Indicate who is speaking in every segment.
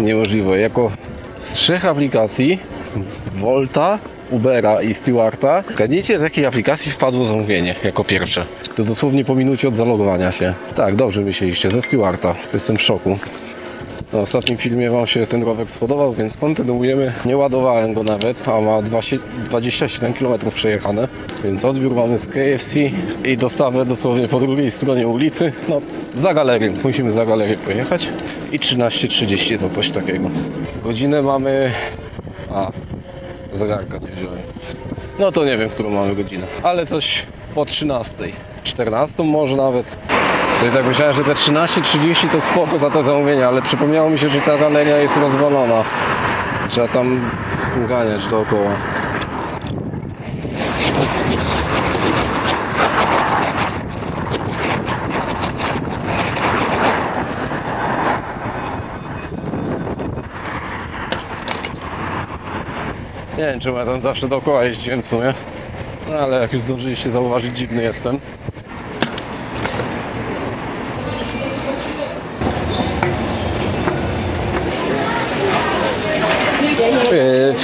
Speaker 1: Niemożliwe. Jako z trzech aplikacji Volta, Ubera i Stewarta zgadnijcie z jakiej aplikacji wpadło zamówienie jako pierwsze. To dosłownie po minucie od zalogowania się. Tak, dobrze myśleliście, ze Stewarta. Jestem w szoku. Na ostatnim filmie Wam się ten rower spodobał, więc kontynuujemy. Nie ładowałem go nawet, a ma 20 27 km przejechane. Więc odbiór mamy z KFC i dostawę dosłownie po drugiej stronie ulicy. No, za galerię. Musimy za galerię pojechać. I 13.30 za coś takiego. Godzinę mamy... A, zegarka nie wziąłem. No to nie wiem, którą mamy godzinę. Ale coś po 13. 14 może nawet. Sobie tak myślałem, że te 13.30 to spoko za to zamówienie, ale przypomniało mi się, że ta galeria jest rozwalona. Trzeba tam ganiać dookoła. Nie wiem, czemu ja tam zawsze dookoła jeździłem w sumie. No ale jak już zdążyliście zauważyć, dziwny jestem.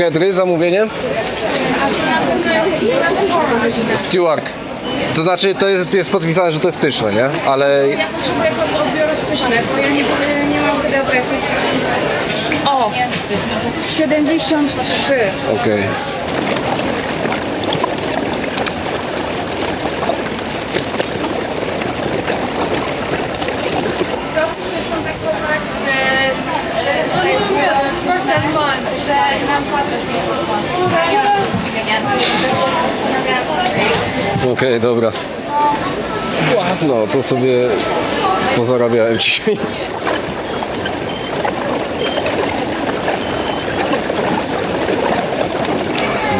Speaker 1: Yy, Fredry, zamówienie? Stewart. To znaczy, to jest, jest podpisane, że to jest pyszne, nie? Ale
Speaker 2: Ja potrzebuję kod odbioru pyszne, bo ja nie, nie mam. O! 73.
Speaker 1: okej.
Speaker 2: Proszę się skontaktować z... No nie wiem, ten bądź, że nam płacę.
Speaker 1: Okej, dobra. No, to sobie pozarabiałem dzisiaj.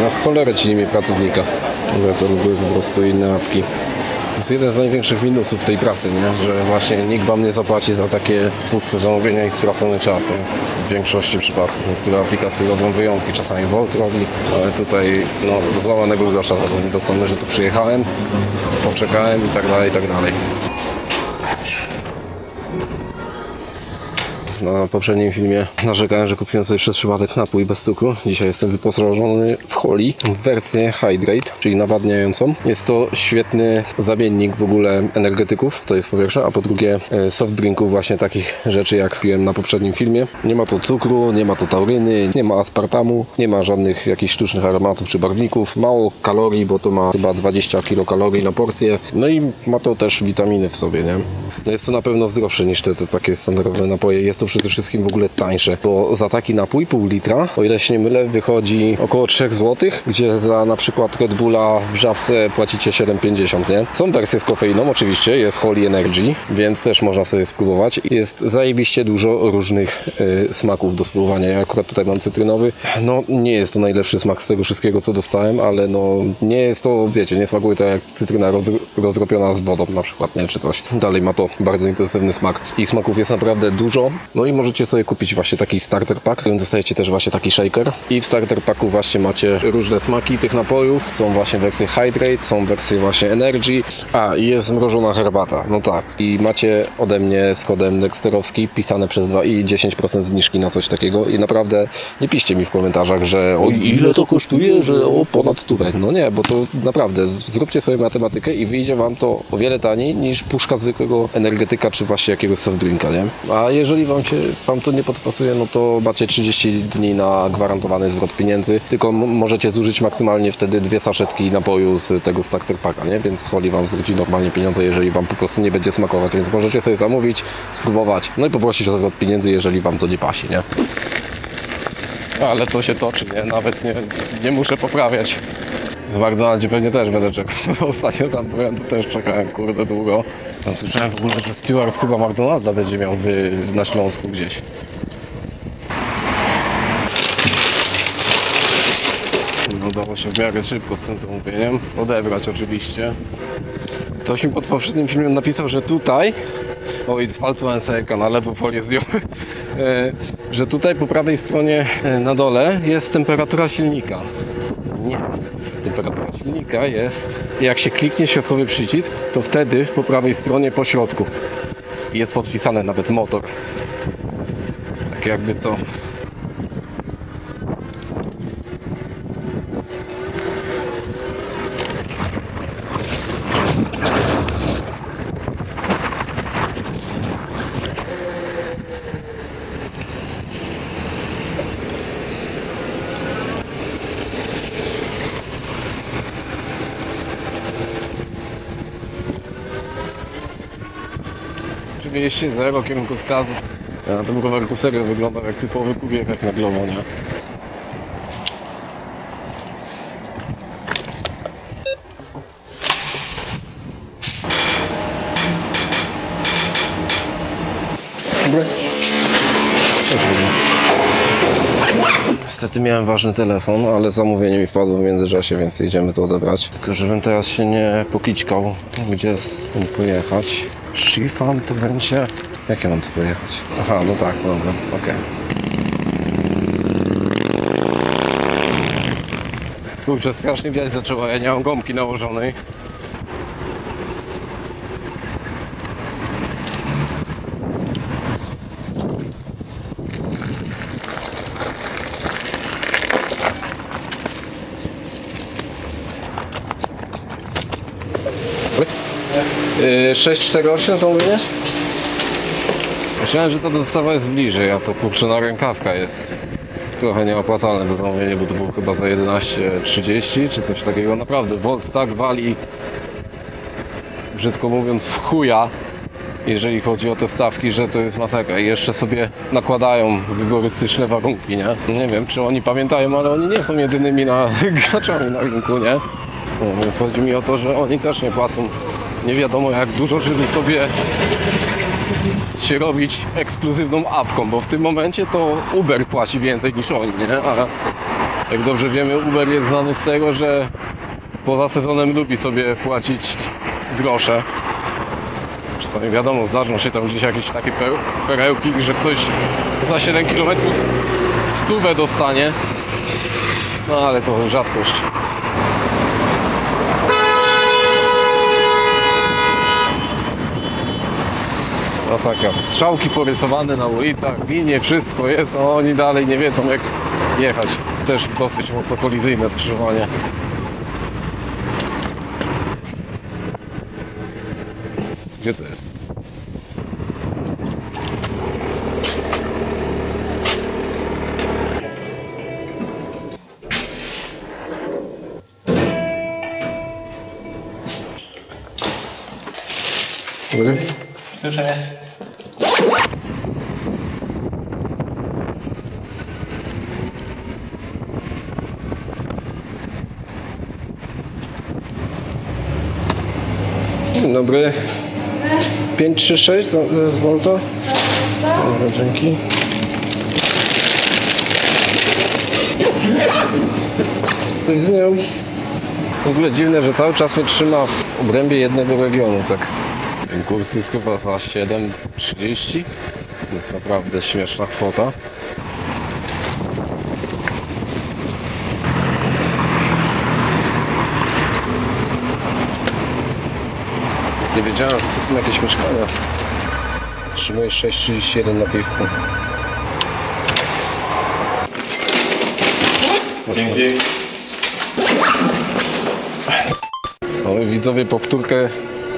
Speaker 1: No cholerę ci nie pracownika. Co były po prostu inne apki. Jest jeden z największych minusów tej pracy, nie? że właśnie nikt wam nie zapłaci za takie puste zamówienia i stracony czas. Nie? W większości przypadków niektóre aplikacje robią wyjątki, czasami Volt robi, ale tutaj no, złamanego grosza za to nie dostanę, że tu przyjechałem, poczekałem i tak dalej, i tak dalej. Na poprzednim filmie narzekałem, że kupiłem sobie przez przypadek napój bez cukru. Dzisiaj jestem wyposażony w Holi w wersję Hydrate, czyli nawadniającą. Jest to świetny zamiennik w ogóle energetyków, to jest po pierwsze, a po drugie e, soft drinków, właśnie takich rzeczy jak piłem na poprzednim filmie. Nie ma to cukru, nie ma to tauryny, nie ma aspartamu, nie ma żadnych jakichś sztucznych aromatów czy barwników. Mało kalorii, bo to ma chyba 20 kilokalorii na porcję. No i ma to też witaminy w sobie, nie? No jest to na pewno zdrowsze niż te, te takie standardowe napoje. Jest to przede wszystkim w ogóle tańsze, bo za taki napój pół litra, o ile się nie mylę, wychodzi około 3 zł, gdzie za na przykład Red Bulla w żabce płacicie 7,50, nie? Są wersje z kofeiną oczywiście, jest Holy Energy, więc też można sobie spróbować. Jest zajebiście dużo różnych y, smaków do spróbowania. Ja akurat tutaj mam cytrynowy. No nie jest to najlepszy smak z tego wszystkiego, co dostałem, ale no nie jest to, wiecie, nie smakuje to jak cytryna roz, rozrobiona z wodą na przykład, nie? Czy coś. Dalej ma to bardzo intensywny smak. I smaków jest naprawdę dużo. No i możecie sobie kupić właśnie taki starter pack, dostajecie też właśnie taki shaker. I w starter packu właśnie macie różne smaki tych napojów. Są właśnie wersje Hydrate, są wersje właśnie Energy. A, i jest mrożona herbata. No tak. I macie ode mnie z kodem Nexterowski pisane przez 2 i 10% zniżki na coś takiego. I naprawdę nie piszcie mi w komentarzach, że o ile to kosztuje, że o ponad stówę. No nie, bo to naprawdę zróbcie sobie matematykę i wyjdzie wam to o wiele taniej niż puszka zwykłego energetyka czy właśnie jakiegoś soft drinka, nie? A jeżeli wam się wam to nie podpasuje, no to macie 30 dni na gwarantowany zwrot pieniędzy, tylko możecie zużyć maksymalnie wtedy dwie saszetki napoju z tego starter packa, nie? Więc Holly wam zwróci normalnie pieniądze, jeżeli wam po prostu nie będzie smakować, więc możecie sobie zamówić, spróbować, no i poprosić o zwrot pieniędzy, jeżeli wam to nie pasi, nie? Ale to się toczy, nie? Nawet nie, nie muszę poprawiać. W McDonaldzie pewnie też będę czekał. Ostatnio tam byłem, to też czekałem, kurde, długo. Tam słyszałem w ogóle, że Stewart chyba McDonalda będzie miał wy, na Śląsku gdzieś. No udało się w miarę szybko z tym zamówieniem. Odebrać oczywiście. Ktoś mi pod poprzednim filmem napisał, że tutaj Oj, spalcowałem sobie ekran, ledwo folię zdjąłem. E, że tutaj po prawej stronie e, na dole jest temperatura silnika. Jest... Jak się kliknie środkowy przycisk, to wtedy po prawej stronie po środku jest podpisane nawet motor. Tak jakby co. Oczywiście zero kierunkowskazu. Ja na tym rowerku serio wyglądał jak typowy kurier jak na Glowo, nie? Niestety miałem ważny telefon, ale zamówienie mi wpadło w międzyczasie, więc jedziemy to odebrać. Tylko żebym teraz się nie pokićkał, gdzie z tym pojechać. Shifan to będzie... Jak ja mam tu pojechać? Aha, no tak, dobra, okej. Kurczę, strasznie wiać zaczęła, ja nie mam gąbki nałożonej. Yy, 648 zamówienie? Myślałem, że ta dostawa jest bliżej, a to kurczę na rękawka jest. Trochę nieopłacalne za zamówienie, bo to było chyba za 11.30 czy coś takiego. Naprawdę, Volt tak wali, brzydko mówiąc, w chuja, jeżeli chodzi o te stawki, że to jest masakra. I jeszcze sobie nakładają rygorystyczne warunki, nie? Nie wiem, czy oni pamiętają, ale oni nie są jedynymi na, graczami na rynku, nie? No, więc chodzi mi o to, że oni też nie płacą nie wiadomo jak dużo, żeby sobie się robić ekskluzywną apką, bo w tym momencie to Uber płaci więcej niż oni, nie? A jak dobrze wiemy, Uber jest znany z tego, że poza sezonem lubi sobie płacić grosze. Czasami wiadomo, zdarzą się tam gdzieś jakieś takie per- perełki, że ktoś za 7 km stówę dostanie. No ale to rzadkość. Masakra. Strzałki porysowane na ulicach, linie, wszystko jest, a oni dalej nie wiedzą jak jechać. Też dosyć mocno kolizyjne skrzyżowanie. Gdzie to jest? Dobry. Dzień dobry. 536 za- z Volta. Dobra, dzięki. Z nią. W ogóle dziwne, że cały czas mnie trzyma w obrębie jednego regionu, tak. Ten kurs jest chyba za 7,30. To jest naprawdę śmieszna kwota. Nie wiedziałem, że to są jakieś mieszkania. Otrzymujesz 6,31 na piwku.
Speaker 3: Dzięki.
Speaker 1: Mamy widzowie powtórkę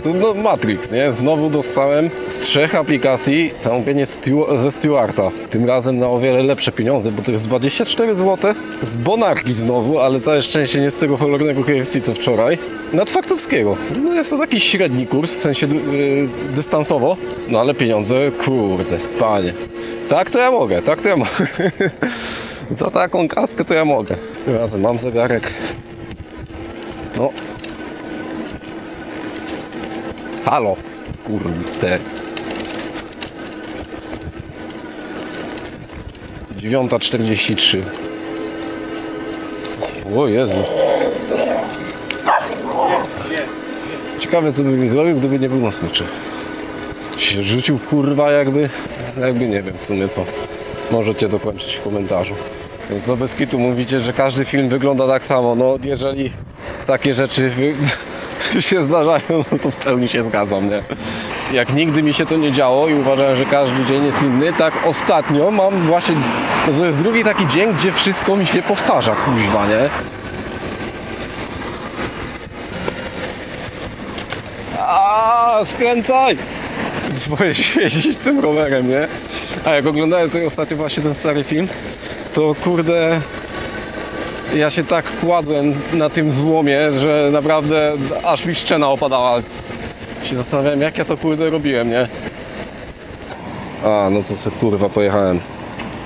Speaker 1: to no, Matrix, nie? Znowu dostałem z trzech aplikacji zamówienie Stu- ze Stewarta. Tym razem na o wiele lepsze pieniądze, bo to jest 24 zł z Bonarki znowu, ale całe szczęście nie z tego cholernego KFC co wczoraj. Nad Faktowskiego. No jest to taki średni kurs, w sensie yy, dystansowo, no ale pieniądze, kurde, panie. Tak to ja mogę, tak to ja mogę. Za taką kaskę to ja mogę. Razem mam zegarek. No, Halo, kurde. Dziewiąta czterdzieści trzy. O Jezu. Ciekawe co by mi zrobił, gdyby nie był na smyczy. Się rzucił kurwa jakby, jakby nie wiem w sumie co. Możecie dokończyć w komentarzu. Więc no bez kitu mówicie, że każdy film wygląda tak samo. No jeżeli takie rzeczy wy... się zdarzają, no to w pełni się zgadzam, nie? jak nigdy mi się to nie działo i uważałem, że każdy dzień jest inny, tak ostatnio mam właśnie, no to jest drugi taki dzień, gdzie wszystko mi się powtarza, kuźwa, nie? A skręcaj! Boję się jeździć tym rowerem, nie? A jak oglądałem sobie ostatnio właśnie ten stary film, to kurde, ja się tak kładłem na tym złomie, że naprawdę aż mi szczena opadała. Się zastanawiałem, jak ja to kurde robiłem, nie? A, no to se kurwa pojechałem.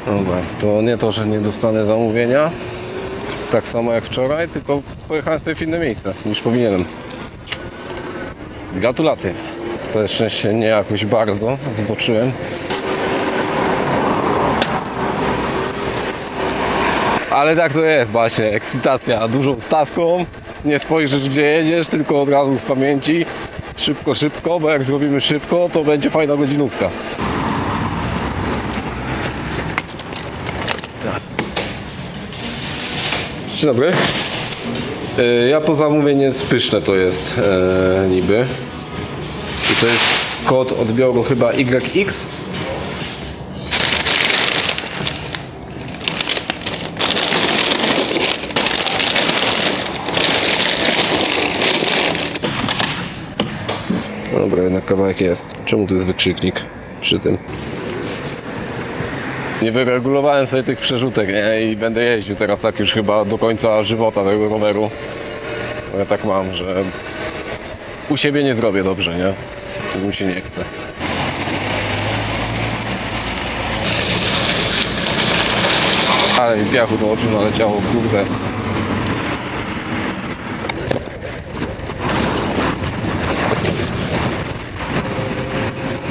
Speaker 1: Dobra, to nie to, że nie dostanę zamówienia, tak samo jak wczoraj, tylko pojechałem sobie w inne miejsce niż powinienem. Gratulacje. Całe szczęście nie jakoś bardzo zboczyłem. Ale tak to jest właśnie, ekscytacja dużą stawką, nie spojrzysz gdzie jedziesz, tylko od razu z pamięci. Szybko, szybko, bo jak zrobimy szybko, to będzie fajna godzinówka. Tak. Dzień dobry. E, Ja po zamówienie spyszne to jest e, niby. I to jest kod odbioru chyba YX. Dobra, jednak kawałek jest. Czemu tu jest wykrzyknik przy tym? Nie wyregulowałem sobie tych przerzutek nie? i będę jeździł teraz tak już chyba do końca żywota tego roweru. Ja tak mam, że u siebie nie zrobię dobrze, nie? To mi się nie chce. Ale mi piachu do oczu naleciało, kurde.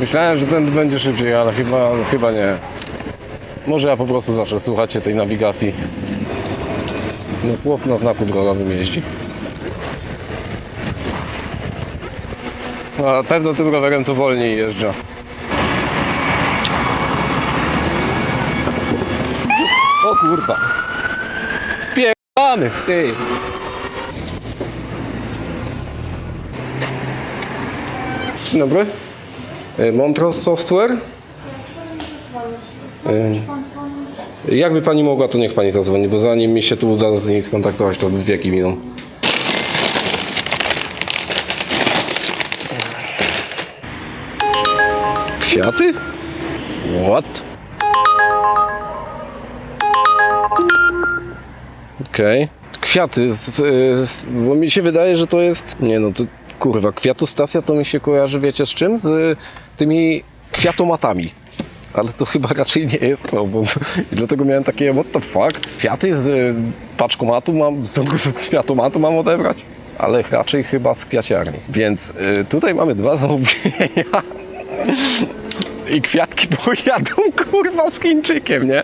Speaker 1: Myślałem, że ten będzie szybciej, ale chyba, chyba nie. Może ja po prostu zawsze słuchacie tej nawigacji. No chłop na znaku drogowym jeździ. No, a pewno tym rowerem to wolniej jeżdża. O kurwa. Spierdamy, ty. Dzień dobry. Y, Montrose Software. Y, Jakby pani mogła, to niech pani zadzwoni, bo zanim mi się tu uda z niej skontaktować, to wieki miną. Kwiaty? What? Okej. Kwiaty, z, z, bo mi się wydaje, że to jest... Nie no, to kurwa, kwiatostacja to mi się kojarzy, wiecie z czym? Z tymi kwiatomatami. Ale to chyba raczej nie jest to, bo dlatego miałem takie what the fuck? Kwiaty z y, paczkomatu mam, z kwiatomatu mam odebrać? Ale raczej chyba z kwiaciarni. Więc y, tutaj mamy dwa zamówienia. I kwiatki pojadą kurwa z Chińczykiem, nie?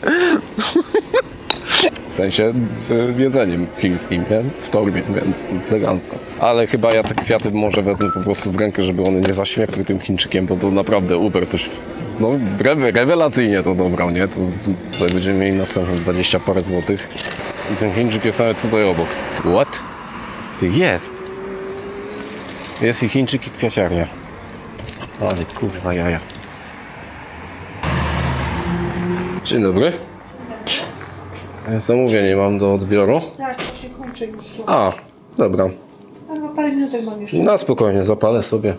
Speaker 1: W sensie z jedzeniem chińskim, nie? W torbie, więc elegancko. Ale chyba ja te kwiaty może wezmę po prostu w rękę, żeby one nie zaśmiekły tym Chińczykiem, bo to naprawdę Uber też, no re- rewelacyjnie to dobrał, nie? To, tutaj będziemy mieli następne 20 parę złotych. I ten Chińczyk jest nawet tutaj obok. What? Ty jest! Jest i Chińczyk i kwiaciarnia. Ale kurwa jaja. Dzień dobry. Zamówienie mam do odbioru.
Speaker 3: Tak, to się kończy już.
Speaker 1: A, dobra.
Speaker 3: A no parę minutek mam jeszcze.
Speaker 1: Na spokojnie, zapalę sobie.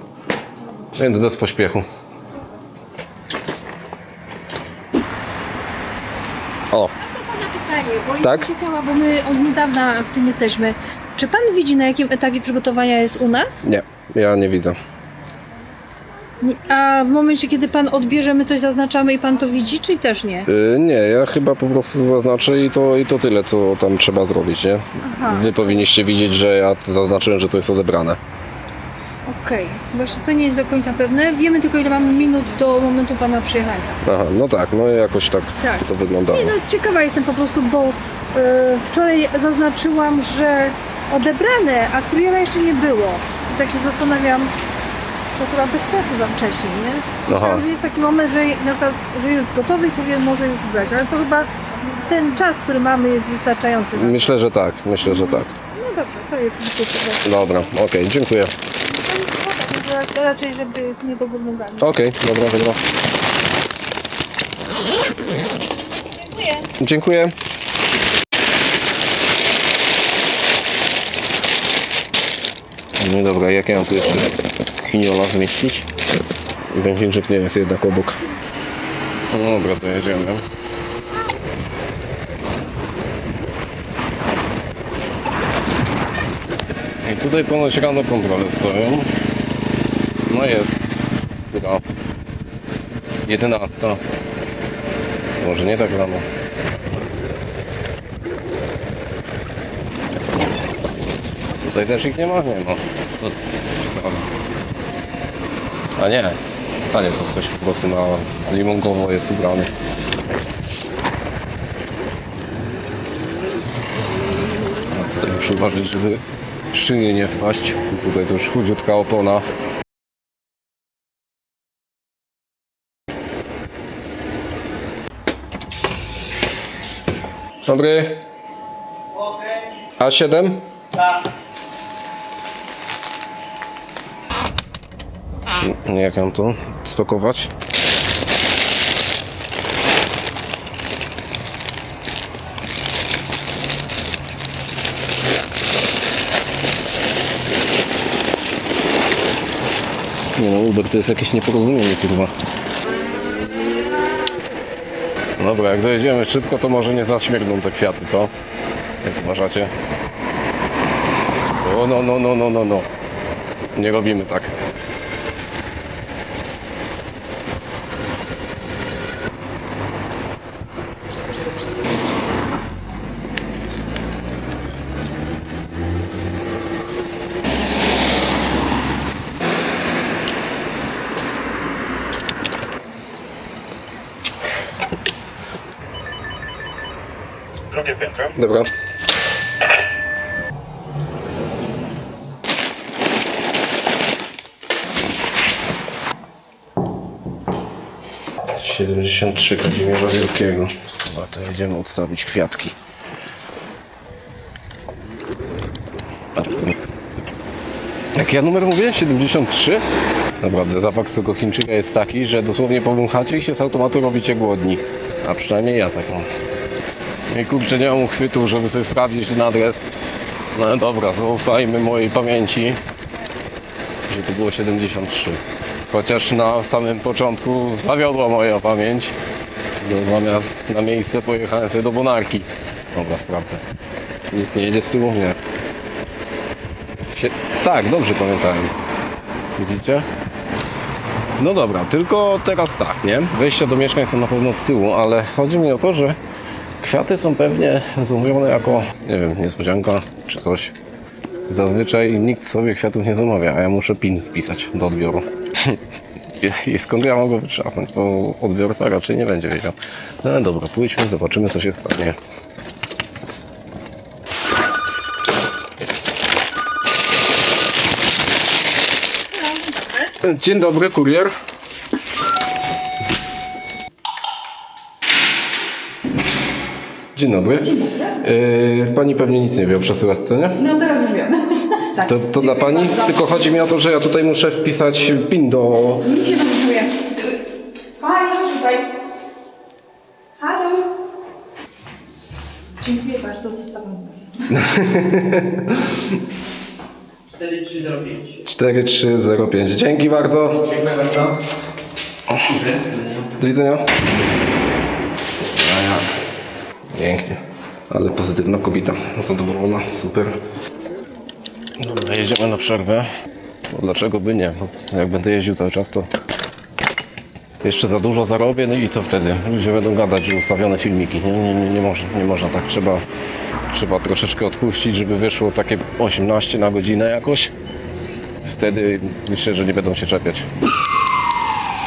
Speaker 1: Więc bez pośpiechu. O,
Speaker 3: pytanie, bo
Speaker 1: Tak?
Speaker 3: jestem ciekawa, bo my od niedawna w tym jesteśmy. Czy pan widzi na jakim etapie przygotowania jest u nas?
Speaker 1: nie, ja nie widzę.
Speaker 3: A w momencie, kiedy pan odbierze, my coś zaznaczamy i pan to widzi, czy też nie?
Speaker 1: Yy, nie, ja chyba po prostu zaznaczę i to, i to tyle, co tam trzeba zrobić, nie?
Speaker 3: Aha.
Speaker 1: Wy powinniście widzieć, że ja zaznaczyłem, że to jest odebrane.
Speaker 3: Okej, właśnie to nie jest do końca pewne. Wiemy tylko, ile mamy minut do momentu pana przyjechania.
Speaker 1: Aha, no tak, no jakoś tak,
Speaker 3: Tak.
Speaker 1: to wyglądało.
Speaker 3: Nie no, ciekawa jestem po prostu, bo e, wczoraj zaznaczyłam, że odebrane, a kuriera jeszcze nie było. I tak się zastanawiam, to chyba bez sensu za wcześnie, nie? Myślałam, że jest taki moment, że na przykład, że jest gotowy i powiem, może już brać, ale to chyba ten czas, który mamy jest wystarczający.
Speaker 1: Myślę, że tak, myślę, że tak.
Speaker 3: No dobrze, to jest dyskusja.
Speaker 1: Dobra, okej, dziękuję.
Speaker 3: Że ra- raczej, żeby nie do góry nogami.
Speaker 1: Okej, dobra, dobra.
Speaker 2: Dziękuję.
Speaker 1: Dziękuję. No dobra, jak ja mam tu jeszcze chiniola zmieścić? I ten chińczyk nie jest jednak obok. No dobra, to jedziemy. I tutaj ponoć rano kontrole stoją. No jest. Chyba 11. Może nie tak rano. Tutaj też ich nie ma? Nie ma. Ciekawe. A nie. A nie, to ktoś po prostu na limonkowo jest ubrany. A co tutaj muszę uważać, żeby w szyję nie wpaść. Tutaj to już chudziutka opona. Dobry. A7? N- Jak mam to spakować? Nie no, Uber to jest jakieś nieporozumienie, kurwa. Dobra, jak dojedziemy szybko, to może nie zaśmierdną te kwiaty, co? Jak uważacie? O, no, no, no, no, no, no. Nie robimy tak. Dobra. Siedemdziesiąt trzy Kazimierza Wielkiego. A to jedziemy odstawić kwiatki. Jak ja numer mówię? 73? Naprawdę, zapach z tego Chińczyka jest taki, że dosłownie powąchacie i się z automatu robicie głodni. A przynajmniej ja tak mam. I kurczę, nie mam uchwytu, żeby sobie sprawdzić ten adres. No dobra, zaufajmy mojej pamięci, że to było 73. Chociaż na samym początku zawiodła moja pamięć. Bo zamiast na miejsce pojechałem sobie do Bonarki. Dobra, sprawdzę. Nic nie jedzie z tyłu? Nie. Sie... Tak, dobrze pamiętałem. Widzicie? No dobra, tylko teraz tak, nie? Wejścia do mieszkań są na pewno od tyłu, ale chodzi mi o to, że kwiaty są pewnie zamówione jako, nie wiem, niespodzianka czy coś. Zazwyczaj nikt sobie kwiatów nie zamawia, a ja muszę PIN wpisać do odbioru. I skąd ja mogę wytrzasnąć? Bo odbiorca raczej nie będzie wiedział. No dobra, pójdźmy, zobaczymy co się stanie. Dzień dobry, kurier. Dzień dobry. Yy, pani pewnie nic nie wie o przesyłeczce, nie?
Speaker 4: No teraz już wiem. tak.
Speaker 1: To, to dla pani? Tylko chodzi mi o to, że ja tutaj muszę wpisać PIN do...
Speaker 4: Mi się wywiązuje. Pani, tutaj. Halo. Dziękuję bardzo, zostawiam numer.
Speaker 5: 4305.
Speaker 1: 4305. Dzięki bardzo.
Speaker 5: Dziękuję bardzo.
Speaker 1: Do widzenia. Pięknie. Ale pozytywna kobieta. Zadowolona. Super. Dobra, jedziemy na przerwę. Bo dlaczego by nie? Bo jak będę jeździł cały czas, to jeszcze za dużo zarobię, no i co wtedy? Ludzie będą gadać, że ustawione filmiki. Nie, nie, nie, nie, można, nie można tak. Trzeba, trzeba troszeczkę odpuścić, żeby wyszło takie 18 na godzinę jakoś. Wtedy myślę, że nie będą się czepiać.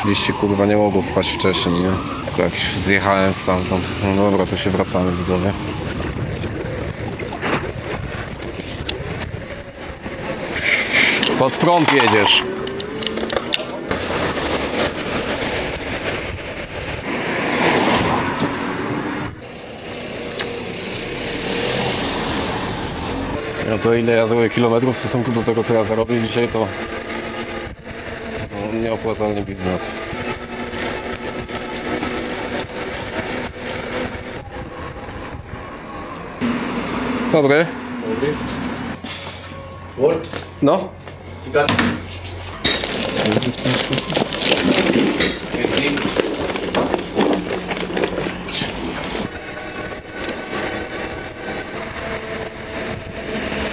Speaker 1: Liście kurwa nie mogło wpaść wcześniej, nie? Jak zjechałem stamtąd. No dobra, to się wracamy widzowie. Pod prąd jedziesz. No to ile ja zrobię kilometrów w stosunku do tego co ja zarobię dzisiaj to nieopłacalny biznes. Dobry.
Speaker 5: Walt,
Speaker 1: No.
Speaker 5: you got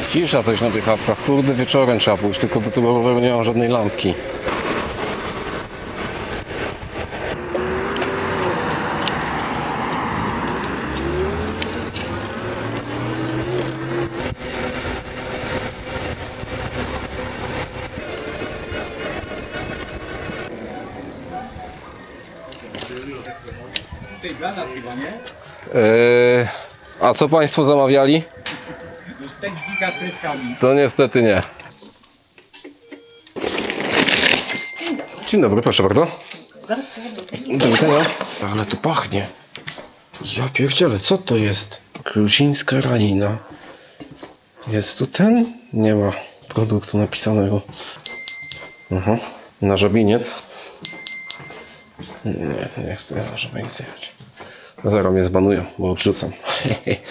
Speaker 1: Cisza coś na tych apkach. Kurde, wieczorem trzeba pójść, tylko do tego roweru nie mam żadnej lampki.
Speaker 6: Ty dla nas chyba, nie?
Speaker 1: Eee, a co Państwo zamawiali?
Speaker 6: No stek z frytkami.
Speaker 1: To niestety nie. Dzień dobry, proszę bardzo. Do widzenia. Ale tu pachnie. Ja pierdzielę, co to jest? Gruzińska ranina. Jest tu ten? Nie ma produktu napisanego. Aha. Na żabiniec. Nie, nie chcę na żabiniec jechać. Zero mnie zbanują, bo odrzucam.